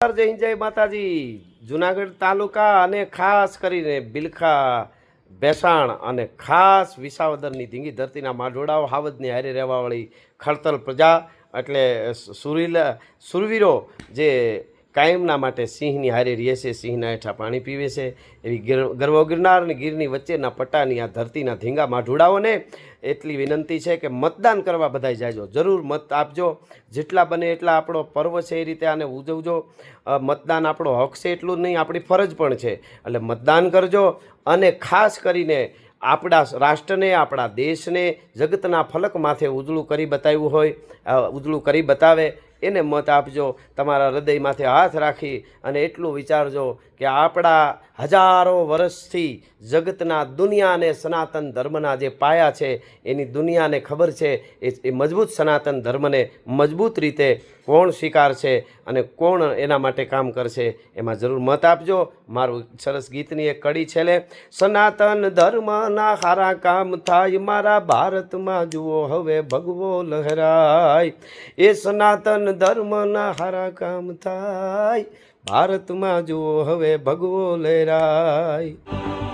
જય હિન્દ, જય માતાજી. જુનાગઢ તાલુકા અને ખાસ કરીને બિલખા ભેસાણ અને ખાસ વિસાવદરની ધીંગી ધરતીના માઢોડાઓ હાવજની હારે રહેવાવાળી ખડતલ પ્રજા એટલે સુરીલા સુરવીરો જે કાયમના માટે સિંહની હારે રહે છે, સિંહના હેઠા પાણી પીવે છે. એવી ગર્વ ગિરનાર અને ગીરની વચ્ચેના પટ્ટાની આ ધરતીના ધીંગા માઢુડાઓને એટલી વિનંતી છે કે મતદાન કરવા બધાય જાયજો જરૂર મત આપજો. જેટલા બને એટલા આપણો પર્વ છે એ રીતે આને ઉજવજો. મતદાન આપણો હક છે એટલું જ નહીં, આપણી ફરજ પણ છે. એટલે મતદાન કરજો અને ખાસ કરીને આપણા રાષ્ટ્રને, આપણા દેશને જગતના ફલક માથે ઉજળું કરી બતાવ્યું હોય ઉજળું કરી બતાવે. એને મત આપજો, તમારા હૃદયમાંથી હાથ રાખી અને એટલું વિચારજો કે આપણા હજારો વર્ષથી જગતના દુનિયાને સનાતન ધર્મના જે પાયા છે, એની દુનિયાને ખબર છે, એ મજબૂત સનાતન ધર્મને મજબૂત રીતે કોણ સ્વીકારશે અને કોણ એના માટે કામ કરશે એમાં જરૂર મત આપજો. મારું સરસ ગીતની એક કડી છેલ્લે, સનાતન ધર્મના હારા કામ થાય, મારા ભારતમાં જુઓ હવે ભગવો લહેરાય. એ સનાતન ધર્મના હારા કામ થાય, ભારતમાં જુઓ હવે ભગવો લહેરાય.